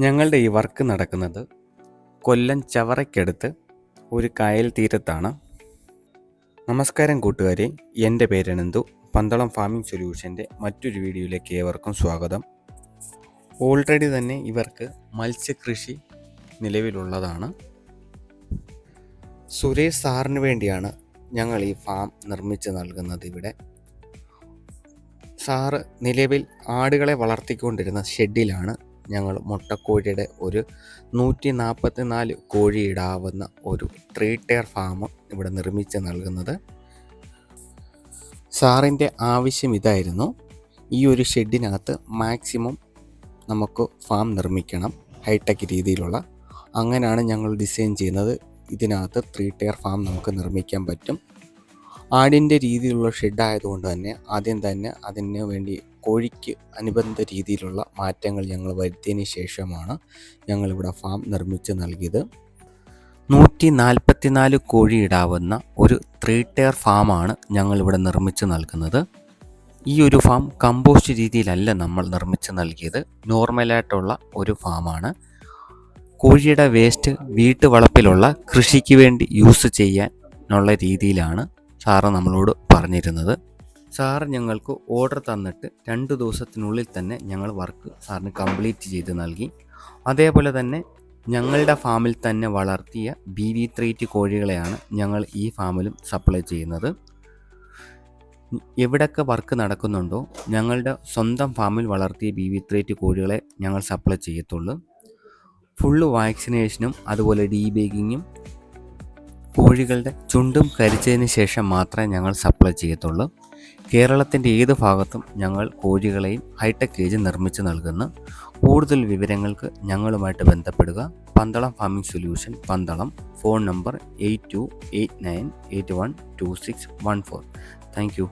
ഞങ്ങളുടെ ഈ വർക്ക് നടക്കുന്നത് കൊല്ലം ചവറയ്ക്കടുത്ത് ഒരു കായൽ തീരത്താണ്. നമസ്കാരം കൂട്ടുകാരെ എന്റെ പേര് അനന്തു. പന്തളം ഫാമിംഗ് സൊല്യൂഷന്റെ മറ്റൊരു വീഡിയോയിലേക്ക് ഏവർക്കും സ്വാഗതം. ഓൾറെഡി തന്നെ ഇവർക്ക് മത്സ്യകൃഷി നിലവിലുള്ളതാണ്. സുരേഷ് സാറിന് വേണ്ടിയാണ് ഞങ്ങൾ ഈ ഫാം നിർമ്മിച്ച് നൽകുന്നത് ഇവിടെ. സാറ് നിലവിൽ ആടുകളെ വളർത്തിക്കൊണ്ടിരുന്ന ഷെഡിലാണ് ഞങ്ങൾ മുട്ടക്കോഴിയുടെ ഒരു നൂറ്റി നാൽപ്പത്തി നാല് കോഴി ഇടാവുന്ന ഒരു ത്രീ ടയർ ഫാം ഇവിടെ നിർമ്മിച്ച് നൽകുന്നത്. സാറിന്റെ ആവശ്യം ഇതായിരുന്നു ഈ ഒരു ഷെഡിനകത്ത് മാക്സിമം നമുക്ക് ഫാം നിർമ്മിക്കണം ഹൈടെക് രീതിയിലുള്ള. അങ്ങനെയാണ് ഞങ്ങൾ ഡിസൈൻ ചെയ്യുന്നത്. ഇതിനകത്ത് ത്രീ ടയർ ഫാം നമുക്ക് നിർമ്മിക്കാൻ പറ്റും. ആടിന്റെ രീതിയിലുള്ള ഷെഡായതുകൊണ്ട് തന്നെ ആദ്യം തന്നെ അതിന് വേണ്ടി കോഴിക്ക് അനുബന്ധ രീതിയിലുള്ള മാറ്റങ്ങൾ ഞങ്ങൾ വരുത്തിയതിന് ശേഷമാണ് ഞങ്ങളിവിടെ ഫാം നിർമ്മിച്ച് നൽകിയത്. നൂറ്റി കോഴി ഇടാവുന്ന ഒരു ത്രീ ടയർ ഫാമാണ് ഞങ്ങളിവിടെ നിർമ്മിച്ച് നൽകുന്നത്. ഈ ഒരു ഫാം കമ്പോസ്റ്റ് രീതിയിലല്ല നമ്മൾ നിർമ്മിച്ച് നൽകിയത്. നോർമലായിട്ടുള്ള ഒരു ഫാമാണ്. കോഴിയുടെ വേസ്റ്റ് വീട്ടുവളപ്പിലുള്ള കൃഷിക്ക് വേണ്ടി യൂസ് ചെയ്യാനുള്ള രീതിയിലാണ് സാറ് നമ്മളോട് പറഞ്ഞിരുന്നത്. സാറ് ഞങ്ങൾക്ക് ഓർഡർ തന്നിട്ട് രണ്ട് ദിവസത്തിനുള്ളിൽ തന്നെ ഞങ്ങൾ വർക്ക് സാറിന് കംപ്ലീറ്റ് ചെയ്ത് നൽകി. അതേപോലെ തന്നെ ഞങ്ങളുടെ ഫാമിൽ തന്നെ വളർത്തിയ ബി വി ത്രീറ്റ് കോഴികളെയാണ് ഞങ്ങൾ ഈ ഫാമിലും സപ്ലൈ ചെയ്യുന്നത്. എവിടൊക്കെ വർക്ക് നടക്കുന്നുണ്ടോ ഞങ്ങളുടെ സ്വന്തം ഫാമിൽ വളർത്തിയ ബി വി ത്രീറ്റ് കോഴികളെ ഞങ്ങൾ സപ്ലൈ ചെയ്യത്തുള്ളൂ. ഫുള്ള് വാക്സിനേഷനും അതുപോലെ ഡീബേഗിങ്ങും കോഴികളുടെ ചുണ്ടും കരിച്ചതിന് ശേഷം മാത്രമേ ഞങ്ങൾ സപ്ലൈ ചെയ്യത്തുള്ളൂ. കേരളത്തിന്റെ ഏത് ഭാഗത്തും ഞങ്ങൾ കോഴികളെയും ഹൈടെക് കേജ് നിർമ്മിച്ച് നൽകുന്നു. കൂടുതൽ വിവരങ്ങൾക്ക് ഞങ്ങളുമായിട്ട് ബന്ധപ്പെടുക. Pandalam farming solution Pandalam phone number eight two eight nine eight one two six one four thank you